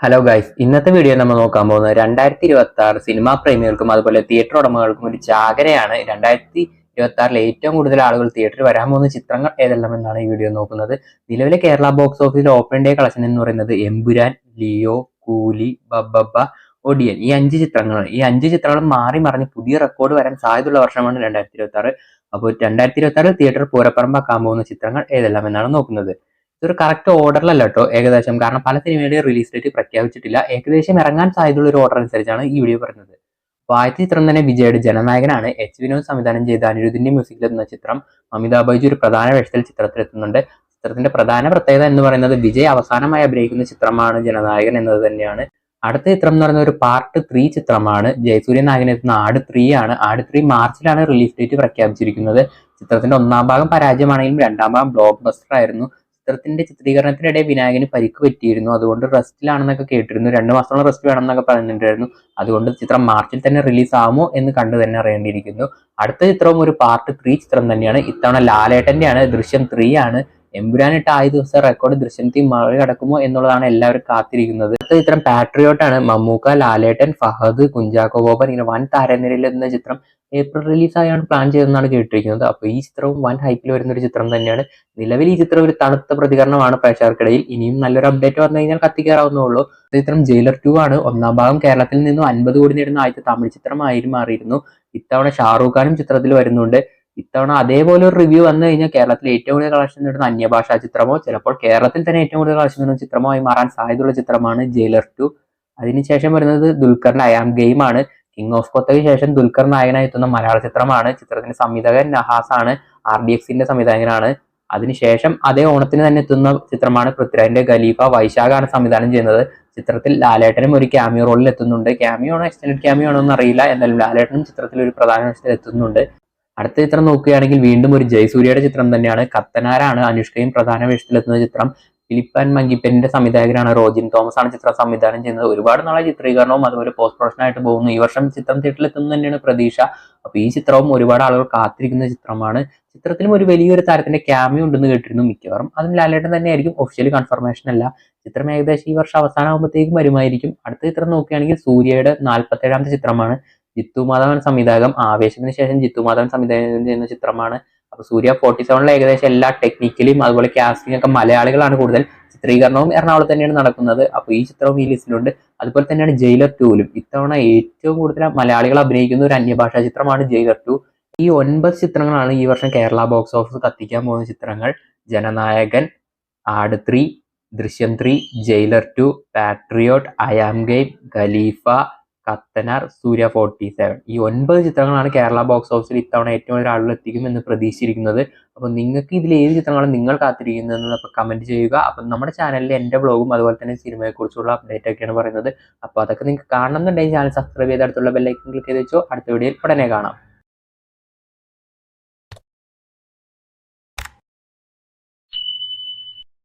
Hello guys ഇന്നത്തെ video നമ്മൾ നോക്കാൻ പോകുന്നത് രണ്ടായിരത്തി ഇരുപത്തി ആറ് സിനിമാ പ്രേമികൾക്കും അതുപോലെ തിയേറ്റർ ഉടമകൾക്കും ഒരു ജാഗരയാണ്. രണ്ടായിരത്തി ഇരുപത്തി ആറിൽ ഏറ്റവും കൂടുതൽ ആളുകൾ തിയേറ്ററിൽ വരാൻ പോകുന്ന ചിത്രങ്ങൾ ഏതെല്ലാം എന്നാണ് ഈ വീഡിയോ നോക്കുന്നത്. നിലവിലെ കേരള ബോക്സ് ഓഫീസിൽ ഓപ്പൺ ഡേ കളക്ഷൻ എന്ന് പറയുന്നത് എമ്പുരാൻ ലിയോ കൂലി ബബ്ബബ്ബ ഒഡിയൻ ഈ അഞ്ച് ചിത്രങ്ങളാണ് ഈ അഞ്ച് ചിത്രങ്ങളും മാറി മറിഞ്ഞ് പുതിയ റെക്കോർഡ് വരാൻ സാധ്യതയുള്ള വർഷമാണ് രണ്ടായിരത്തി ഇരുപത്തി ആറ് അപ്പോൾ രണ്ടായിരത്തി ഇരുപത്തി ആറ് തിയേറ്റർ പൂരപ്പറമ്പാക്കാൻ പോകുന്ന ചിത്രങ്ങൾ ഏതെല്ലാം എന്നാണ് നോക്കുന്നത്. ഇതൊരു കറക്റ്റ് ഓർഡറിലല്ല കേട്ടോ ഏകദേശം. കാരണം പല സിനിമയുടെയും റിലീസ് ഡേറ്റ് പ്രഖ്യാപിച്ചിട്ടില്ല. ഏകദേശം ഇറങ്ങാൻ സാധ്യതയുള്ള ഒരു ഓർഡർ അനുസരിച്ചാണ് ഈ വീഡിയോ പറയുന്നത് അപ്പോൾ ആദ്യത്തെ ചിത്രം തന്നെ വിജയുടെ ജനനായകനാണ്. എച്ച് വിനോദ് സംവിധാനം ചെയ്ത അനിരുദ്ധിന്റെ മ്യൂസിക്കിലെത്തുന്ന ചിത്രം അമിതാഭ് ബൈജു ഒരു പ്രധാന വേഷത്തിൽ ചിത്രത്തിലെത്തുന്നുണ്ട്. ചിത്രത്തിന്റെ പ്രധാന പ്രത്യേകത എന്ന് പറയുന്നത് വിജയ് അവസാനമായി അഭിനയിക്കുന്ന ചിത്രമാണ് ജനനായകൻ എന്നത് തന്നെയാണ്. അടുത്ത ചിത്രം എന്ന് പറയുന്ന ഒരു പാർട്ട് ത്രീ ചിത്രമാണ്. ജയസൂര്യ നായകനെത്തുന്ന ആട് ത്രീ ആണ്. ആട് ത്രീ മാർച്ചിലാണ് റിലീസ് ഡേറ്റ് പ്രഖ്യാപിച്ചിരിക്കുന്നത്. ചിത്രത്തിന്റെ ഒന്നാം ഭാഗം പരാജയമാണെങ്കിലും രണ്ടാം ഭാഗം ബ്ലോക്ക് ബസ്റ്റർ ആയിരുന്നു. ചിത്രത്തിന്റെ ചിത്രീകരണത്തിനിടെ വിനായകന് പരിക്ക് പറ്റിയിരുന്നു. അതുകൊണ്ട് റെസ്റ്റിലാണെന്നൊക്കെ കേട്ടിരുന്നു. രണ്ട് മാസത്തോളം റെസ്റ്റ് വേണമെന്നൊക്കെ പറഞ്ഞിട്ടുണ്ടായിരുന്നു. അതുകൊണ്ട് ചിത്രം മാർച്ചിൽ തന്നെ റിലീസ് ആകുമോ എന്ന് കണ്ടു തന്നെ അറിയേണ്ടിയിരിക്കുന്നു. അടുത്ത ചിത്രവും ഒരു പാർട്ട് ത്രീ ചിത്രം തന്നെയാണ്. ഇത്തവണ ലാലേട്ടന്റെയാണ് ദൃശ്യം ത്രീ ആണ്. എമ്പുരാനിട്ട് ആദ്യ ദിവസം റെക്കോർഡ് ദൃശ്യത്തിൽ മറികടക്കുമോ എന്നുള്ളതാണ് എല്ലാവരും കാത്തിരിക്കുന്നത്. അടുത്ത ചിത്രം പാട്രിയോട്ട് ആണ്. മമ്മൂക്ക ലാലേട്ടൻ ഫഹദ് കുഞ്ചാക്കോ ബോബൻ ഇങ്ങനെ വൻ താരനിരയിൽ എന്ന ചിത്രം ഏപ്രിൽ റിലീസായാണ് പ്ലാൻ ചെയ്തതെന്നാണ് കേട്ടിരിക്കുന്നത്. അപ്പോൾ ഈ ചിത്രവും വൻ ഹൈപ്പിൽ വരുന്ന ഒരു ചിത്രം തന്നെയാണ്. നിലവിൽ ഈ ചിത്രം ഒരു തണുത്ത പ്രതികരണമാണ് പ്രേക്ഷകർക്കിടയിൽ. ഇനിയും നല്ലൊരു അപ്ഡേറ്റ് വന്നു കഴിഞ്ഞാൽ കത്തിക്കാറാവുന്നുള്ളൂ ചിത്രം ജയിലർ ടു ആണ്. ഒന്നാം ഭാഗം കേരളത്തിൽ നിന്നും അൻപത് കോടി നേടുന്ന ആദ്യത്തെ തമിഴ് ചിത്രമായി മാറിയിരുന്നു ഇത്തവണ ഷാറൂഖ് ഖാനും ചിത്രത്തിൽ വരുന്നുണ്ട്. ഇത്തവണ അതേപോലെ ഒരു റിവ്യൂ വന്നു കഴിഞ്ഞാൽ കേരളത്തിൽ ഏറ്റവും കൂടുതൽ കളക്ഷൻ നേടുന്ന അന്യഭാഷാ ചിത്രമോ? ചിലപ്പോൾ കേരളത്തിൽ തന്നെ ഏറ്റവും കൂടുതൽ കളക്ഷൻ നേടുന്ന ചിത്രമോ ആയി മാറാൻ സാധ്യതയുള്ള ചിത്രമാണ് ജയിലർ ടു അതിനുശേഷം വരുന്നത് ദുൽഖറിന്റെ അയാം ഗെയിം ആണ്. കിങ് ഓഫ് കൊത്തയ്ക്ക് ശേഷം ദുൽഖർ നായകനായി എത്തുന്ന മലയാള ചിത്രമാണ്. ചിത്രത്തിന്റെ സംവിധായകൻ നഹാസ് ആണ്. ആർ ഡി എക്സിന്റെ സംവിധായകനാണ്. അതിനുശേഷം അതേ ഓണത്തിന് തന്നെ എത്തുന്ന ചിത്രമാണ് പൃഥ്വിരാജിന്റെ ഖലീഫ വൈശാഖാണ് സംവിധാനം ചെയ്യുന്നത്. ചിത്രത്തിൽ ലാലേട്ടനും ഒരു ക്യാമിയോ റോളിൽ എത്തുന്നുണ്ട്. ക്യാമിയോ ആണോ എക്സ്റ്റൻഡ് ക്യാമിയോ ആണോ എന്നറിയില്ല. എന്നാലും ലാലേട്ടനും ചിത്രത്തിൽ ഒരു പ്രധാന എത്തുന്നുണ്ട്. അടുത്ത ചിത്രം നോക്കുകയാണെങ്കിൽ വീണ്ടും ഒരു ജയസൂര്യയുടെ ചിത്രം തന്നെയാണ്. കത്തനാരാണ് അനുഷ്കയും പ്രധാന വേഷത്തിലെത്തുന്ന ചിത്രം. ഫിലിപ്പ് ആൻഡ് മങ്കിപ്പന്റെ സംവിധായകനാണ് റോജിൻ തോമസ് ആണ് ചിത്രം സംവിധാനം ചെയ്യുന്നത്. ഒരുപാട് നാളെ ചിത്രീകരണവും അതുപോലെ പോസ്റ്റ് പ്രൊഡക്ഷൻ ആയിട്ട് പോകുന്നു. ഈ വർഷം ചിത്രം തിയേറ്ററിലെത്തുന്നത് തന്നെയാണ് പ്രതീക്ഷ. അപ്പൊ ഈ ചിത്രവും ഒരുപാട് ആളുകൾ കാത്തിരിക്കുന്ന ചിത്രമാണ്. ചിത്രത്തിലും ഒരു വലിയൊരു താരത്തിന്റെ ക്യാമിയോ ഉണ്ടെന്ന് കേട്ടിരുന്നു. മിക്കവാറും അതിന് ലാലേട്ടൻ തന്നെ ആയിരിക്കും ഒഫീഷ്യൽ കൺഫർമേഷൻ അല്ല. ചിത്രം ഏകദേശം ഈ വർഷം അവസാനമാകുമ്പോഴത്തേക്കും വരുമായിരിക്കും. അടുത്ത ചിത്രം നോക്കുകയാണെങ്കിൽ സൂര്യയുടെ നാൽപ്പത്തേഴാമത്തെ ചിത്രമാണ്. ജിത്തു മാധവൻ സംവിധായകം. ആവേശത്തിന് ശേഷം ജിത്തു മാധവൻ സംവിധാനം ചെയ്യുന്ന ചിത്രമാണ്. അപ്പൊ സൂര്യ ഫോർട്ടി സെവനിലെ ഏകദേശം എല്ലാ ടെക്നിക്കലിയും അതുപോലെ കാസ്റ്റിംഗ് ഒക്കെ മലയാളികളാണ് കൂടുതൽ. ചിത്രീകരണവും എറണാകുളത്ത് തന്നെയാണ് നടക്കുന്നത്. അപ്പൊ ഈ ചിത്രവും ഈ ലിസ്റ്റിലുണ്ട്. അതുപോലെ തന്നെയാണ് ജയിലർ ടൂലും ഇത്തവണ ഏറ്റവും കൂടുതൽ മലയാളികൾ അഭിനയിക്കുന്ന ഒരു അന്യഭാഷാ ചിത്രമാണ് ജയിലർ ടു ഈ ഒൻപത് ചിത്രങ്ങളാണ് ഈ വർഷം കേരള ബോക്സ് ഓഫീസ് കത്തിക്കാൻ പോകുന്ന ചിത്രങ്ങൾ. Jananayagan Aadu three Drishyam three Jailer two Patriot I'm game Khalifa Kathanar Suriya forty seven ഈ ഒൻപത് ചിത്രങ്ങളാണ് കേരള ബോക്സ് ഓഫീസിൽ ഇത്തവണ ഏറ്റവും കൂടുതൽ എത്തിക്കും എന്ന് പ്രതീക്ഷിച്ചിരിക്കുന്നത്. അപ്പോൾ നിങ്ങൾക്ക് ഇതിൽ ഏത് ചിത്രങ്ങളാണ് നിങ്ങൾ കാത്തിരിക്കുന്നതെന്ന് അപ്പോൾ കമന്റ് ചെയ്യുക. അപ്പം നമ്മുടെ ചാനലിൽ എന്റെ ബ്ലോഗും അതുപോലെ തന്നെ സിനിമയെക്കുറിച്ചുള്ള അപ്ഡേറ്റ് ഒക്കെയാണ് പറയുന്നത്. അപ്പോൾ അതൊക്കെ നിങ്ങൾക്ക് കാണണമെന്നുണ്ടെങ്കിൽ ചാനൽ സബ്സ്ക്രൈബ് ചെയ്ത് അടുത്തുള്ള ബെല്ലൈക്കൻ ക്ലിക്ക് ചെയ്ത് വെച്ചോ. അടുത്ത വീഡിയോയിൽ ഉടനെ കാണാം.